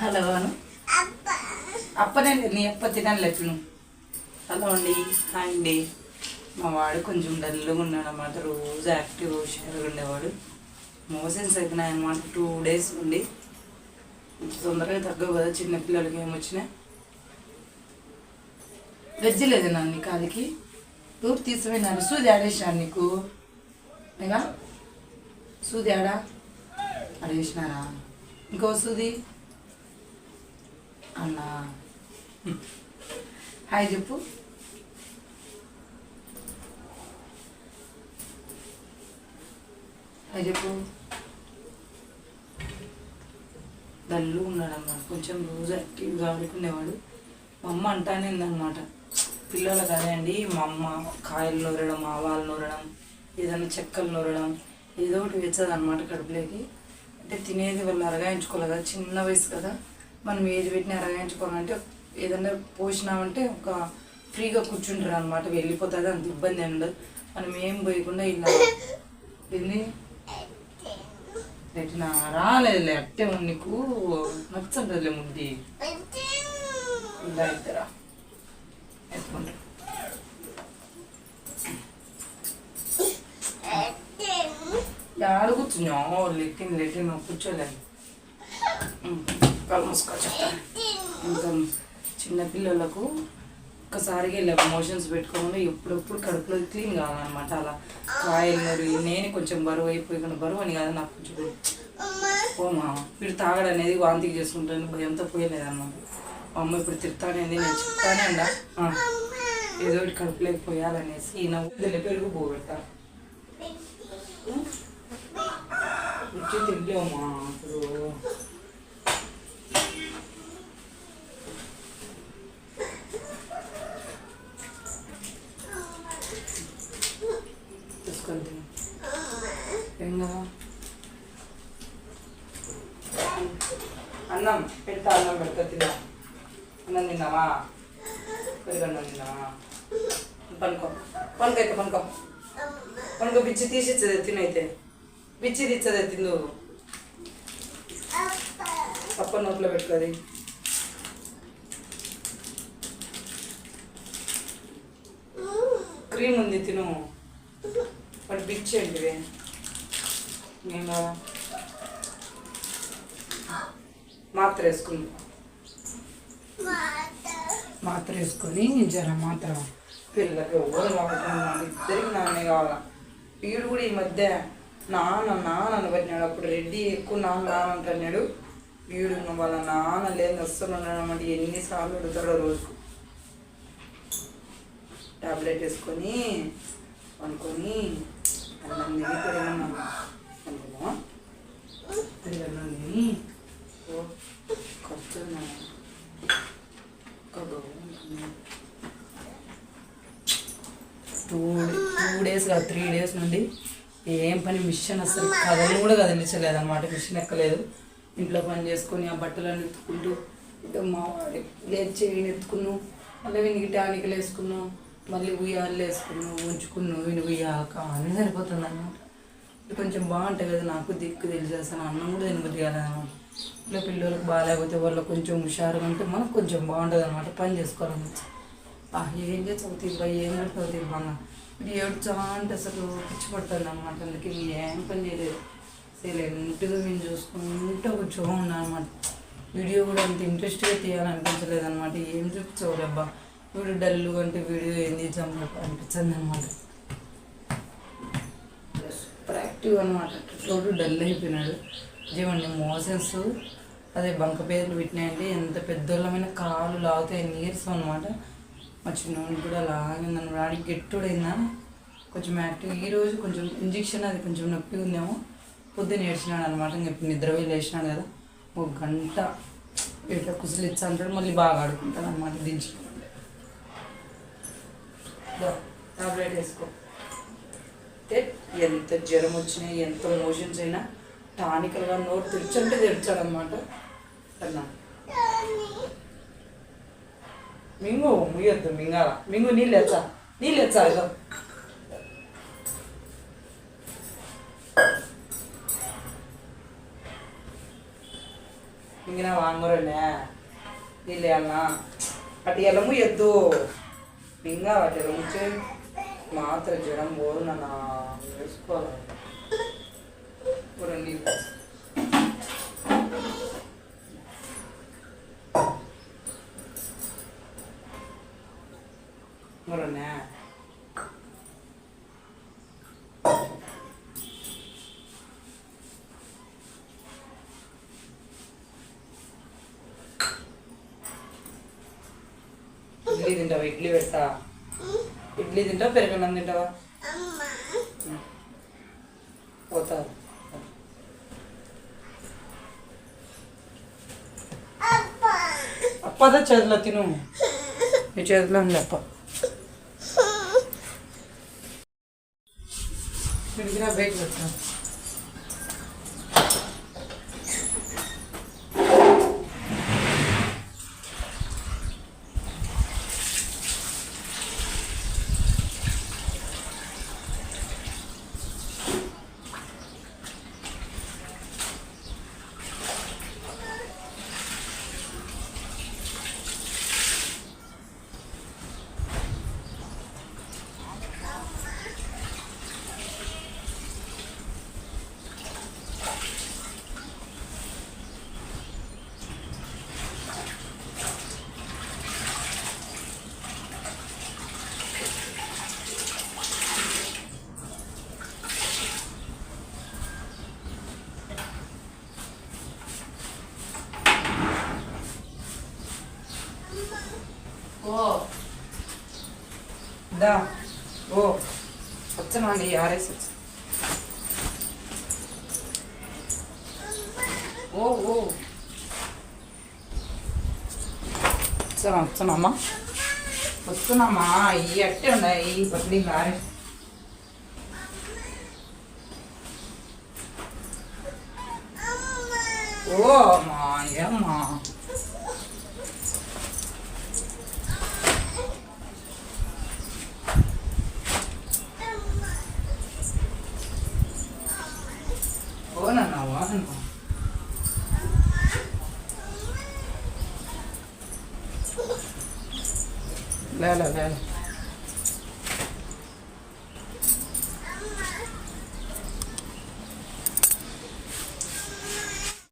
Hello అను. అప్పనే నీ అప్ప తినాలి ఎట్లు హలో అండి. హాయ్ అండి. మా వాడు కొంచెం డల్గా ఉన్నాడు అన్నమాట. రోజు యాక్టివ్ హుషారుగా ఉండేవాడు. మోషన్స్ అయిపోయినాయి అనమాట టూ డేస్ ఇంత తొందరగా తగ్గవు కదా చిన్న పిల్లలకి ఏమొచ్చినా వెజ్ లేదన్నా నీ కాలికి తూర్పు తీసుకుపోయినాను సూది ఆడేసినాను నీకు. సూది ఆడా? ఆడేసినారా? ఇంకో సూది? అన్నా హాయ్ చెప్పు. హాయ్ చెప్పు. దల్లు ఉన్నాడు కొంచెం రోజు యాక్టివ్గా ఆడుకునేవాడు. మా అమ్మ అంటానే ఉందన్నమాట. పిల్లలు అదే అండి మా అమ్మ కాయలు నూరడం ఆవాలు నూరడం ఏదైనా చెక్కలు నూరడం ఏదో ఒకటి వేసేది అనమాట కడుపులోకి. అంటే తినేది వాళ్ళు అరగాయించుకోవాలి చిన్న వయసు కదా. మనం ఏది పెట్టినా రాయించుకోవాలంటే ఏదైనా పోసినామంటే ఒక ఫ్రీగా కూర్చుంటారు అనమాట వెళ్ళిపోతుంది అంత ఇబ్బంది ఏమి ఉండదు. మనం ఏం పోయకుండా ఇలా ఏంది? పెట్టినా. రాలేదులే అట్టే ఉంది నీకు. నచ్చంటదిలే ముద్ది ఇలా ఇద్దరా ఎత్తుకుంటారు ఆడ కూర్చున్నావు? లెట్టిన లెట్టిన కూర్చోలేదు కళ్ళు మూసుకో చెప్తాను ఇంకా చిన్నపిల్లలకు ఒక్కసారిగా ఇలా మోషన్స్ పెట్టుకోకుండా ఎప్పుడప్పుడు కడుపులో క్లీన్ కావాలన్నమాట. అలా కాయలు మరి నేను కొంచెం బరువు అయిపోయి బరువు అని కాదు నాకు కొంచెం. పోమా వీడు తాగడం అనేది వాంతికి చేసుకుంటాను భయంతో పోయలేదన్నమాట. మా అమ్మ ఇప్పుడు తిడతానేది నేను చెప్తానే అండ ఏదో ఒకటి కడుపులేకపోయాలనేసి పోయాలనేసి ఈ పెరుగు పోగొడతాను తీసుకొని తిను ఏం కదా అన్నం పెడతా అన్నం పెడతా తిన్నా. అన్నం తిన్నావా? పెరుగు అన్నం తిన్నావా? పనుకో. పనుకో అయితే పనుకో. పనుకో బిచ్చి తీసి ఇచ్చదే తినైతే బిచ్చి తీచ్చదే తిందు పప్ప నోట్లో పెట్టుకోది క్రీమ్ ఉంది తిను. వాటి నేను మాత్ర వేసుకుని మాత్ర వేసుకొని జర మాత్ర పిల్లలకి ఎవరు వాడుతున్నాను ఇద్దరికి నాన్నే కావాలా వీడు కూడా ఈ మధ్య నాన్న నాన్న అని అప్పుడు రెడ్డి ఎక్కువ నాన్న నాన్న అంటున్నాడు వీడు వాళ్ళ నాన్న లేదు అస్సలు ఎన్నిసార్లు అడుగుతాడో రోజుకు టాబ్లెట్ వేసుకొని అనుకొని అన్నం తిని టూ టూ డేస్ కాదు త్రీ డేస్ నుండి ఏం పని మిషన్ అసలు కదలు కూడా కదిలించలేదు అనమాట మిషన్ ఎక్కలేదు ఇంట్లో పని చేసుకొని ఆ బట్టలను ఎత్తుకుంటూ ఇదో మా వాడి లేచి ఎత్తుకున్నాం మళ్ళీ వీనికి టానికలు వేసుకున్నాం మళ్ళీ ఉయ్యాలు వేసుకున్నావు ఉంచుకున్నావు వీని ఉయ్యాక అన్నీ సరిపోతుంది అన్నమాట కొంచెం బాగుంటుంది కదా నాకు దిక్కు తెలిసేస్తాను అన్నం కూడా తినబుద్ధి కాదనమాట ఇట్లా పిల్లలకు బాగాలేకపోతే వాళ్ళు కొంచెం హుషారుగా ఉంటే మనకు కొంచెం బాగుంటుంది అనమాట పని చేసుకోవాలని ఏం చేస్తావు తీబ్బా ఏం పెడతావు తీబ్బాగా ఇది ఏడుచా అంటే అసలు పిచ్చి పడుతుంది అనమాట అందుకే ఏం పని చేయలేదు. సైలెంట్గా మేము చూసుకుంటూ కూర్చోగా అనమాట వీడియో కూడా అంత ఇంట్రెస్ట్గా తీయాలనిపించలేదు అనమాట ఏం చూపించవులేబ్బా వీడు డల్లు అంటే వీడియో ఏం తీసాం అనిపించింది అనమాట సూపర్ యాక్టివ్ అనమాట తోడు డల్ అయిపోయినాడు. జీవండి మోసెస్ అదే బంక పేర్లు పెట్టినాయంటే ఎంత పెద్దోళ్ళమైన కాలు లాగుతాయి నీరసం అనమాట మా చిన్నవాడికి కూడా లాగిందని వాడికి గెట్టుడైందా కొంచెం యాక్టివ్. ఈ రోజు కొంచెం ఇంజెక్షన్ అది కొంచెం నొప్పి ఉందేమో. పొద్దున్న ఏడ్చినాడు అనమాట ఇప్పుడు నిద్ర వెళ్ళి లేచినాడు కదా. ఒక గంట ఇట్లా కుసలు ఇచ్చా అంటాడు. మళ్ళీ బాగా ఆడుకుంటాడు అనమాట దించుకుంటే టాబ్లెట్ వేసుకో. ఎంత జ్వరం వచ్చినా ఎంత మోషన్స్ అయినా టానికల్గా నోరు తెరిచంటే తెరిచాడనమాట అన్నా. మింగు ముయ్యొద్దు మింగాల. మింగు నీళ్ళు ఎచ్చా నీళ్ళు ఎచ్చా ఇదో మింగినా వాంగురనే నీళ్ళు వెళ్ళనా అటు ఎలా ముయ్యొద్దు. ఇంకా వాటి ఎలముచ్చే మాత్రం జ్వరం పోదు నన్ను వేసుకోవాలి ఇప్పుడు నీళ్ళు ఇడ్లీ తింటావా? ఇడ్లీ పెడతా ఇడ్లీ తింటావా? పెరగన్నం తింటావా? పోతా అప్పద చేతిలో తిను. నీ చేతిలో ఉంది అప్ప. పిడికిరా బయట పెట్టా ఓ దా ఓ వచ్చానండి ఆర్ఎస్ వచ్చి ఓ ఓ వచ్చానా వచ్చానమ్మా వస్తున్నామ్మా ఈ అట్టే ఉన్నాయి ఈ పట్లి ఆర్ఎస్ ఓ అమ్మా ఏమ్మా 来了来。了